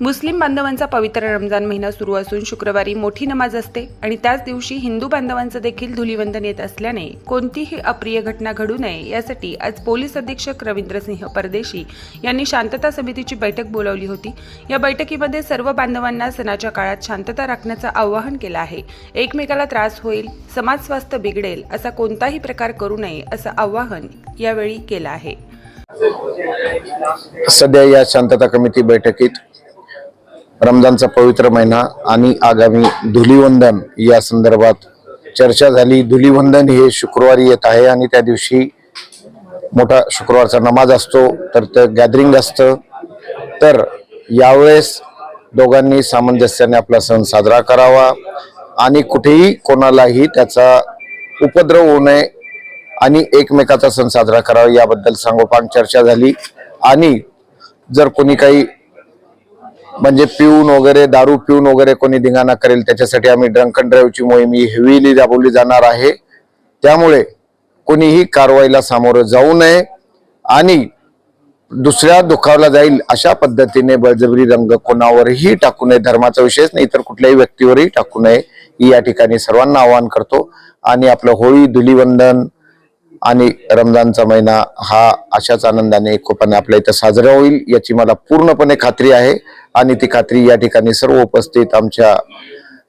मुस्लिम बांधवांचा पवित्र रमजान महिना सुरू असून शुक्रवारी मोठी नमाज असते आणि त्याच दिवशी हिंदू बांधवांचं देखील धुलीवंदन येत असल्याने कोणतीही अप्रिय घटना घडू नये यासाठी आज पोलीस अधीक्षक रवींद्रसिंह परदेशी यांनी शांतता समितीची बैठक बोलावली होती. या बैठकीमध्ये सर्व बांधवांना सणाच्या काळात शांतता राखण्याचं आवाहन केलं आहे. एकमेकाला त्रास होईल समाज स्वास्थ्य बिघडेल असा कोणताही प्रकार करू नये असं आवाहन यावेळी केलं आहे. सध्या या शांतता कमिटी बैठकीत रमजानचा पवित्र महिना आणि आगामी धुलीवंदन या संदर्भात चर्चा झाली. धुलीवंदन हे शुक्रवारी येत आहे आणि त्या दिवशी मोठा शुक्रवारचा नमाज असतो. तर ते गॅदरिंग असतं. तर यावेळेस दोघांनी सामंजस्याने आपला सण साजरा करावा आणि कुठेही कोणालाही त्याचा उपद्रव होऊ नये आणि एकमेकाचा सण साजरा करावा याबद्दल सांगोपांग चर्चा झाली. आणि जर कोणी काही म्हणजे पिऊन वगैरे दारू पिऊन वगैरे कोणी धिंगाणा करेल त्याच्यासाठी आम्ही ड्रंक अँड ड्राईव्हची मोहीम ही हेवीली राबवली जाणार आहे. त्यामुळे कोणीही कारवाईला सामोरं जाऊ नये आणि दुसऱ्या दुखावला जाईल अशा पद्धतीने बळजबरी रंग कोणावरही टाकू नये धर्माचा विषयच नाही तर कुठल्याही व्यक्तीवरही टाकू नये ही या ठिकाणी सर्वांना आवाहन करतो. आणि आपलं होळी धुलीवंदन आणि रमजानचा महिना हा अशाच आनंदाने एकोपाने आपल्या इथं साजरा होईल याची मला पूर्णपणे खात्री आहे. आणि ती खात्री या ठिकाणी सर्व उपस्थित आमच्या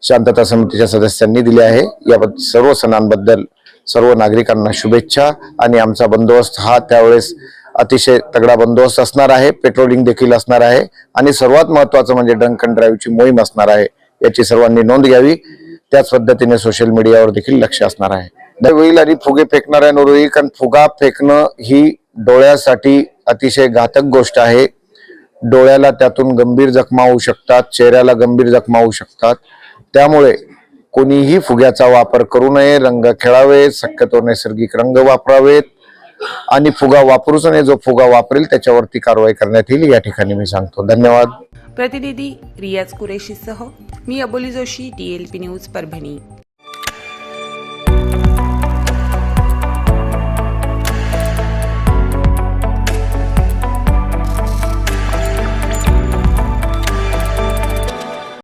शांतता समितीच्या सदस्यांनी दिली आहे. याबद्दल सर्व सणांबद्दल सर्व नागरिकांना शुभेच्छा. आणि आमचा बंदोबस्त हा त्यावेळेस अतिशय तगडा बंदोबस्त असणार आहे. पेट्रोलिंग देखील असणार आहे. आणि सर्वात महत्वाचं म्हणजे ड्रंक अँड ड्राईव्हची मोहीम असणार आहे याची सर्वांनी नोंद घ्यावी. त्याच पद्धतीने सोशल मीडियावर देखील लक्ष असणार आहे. दैवईल आणि फुगे फेकणाऱ्यांवर होईल कारण फुगा फेकणं ही डोळ्यासाठी अतिशय घातक गोष्ट आहे. डोळ्याला त्यातून गंभीर जखमा होऊ शकतात चेहऱ्याला गंभीर जखमा होऊ शकतात. त्यामुळे कोणीही फुग्याचा वापर करू नये रंग खेळावे शक्यतो नैसर्गिक रंग वापरावेत. आणि फुगा वापरूच नये जो फुगा वापरेल त्याच्यावरती कारवाई करण्यात येईल या ठिकाणी मी सांगतो. धन्यवाद. प्रतिनिधी रियाज कुरेशीसह मी अबोली जोशी डीएलपी न्यूज परभणी.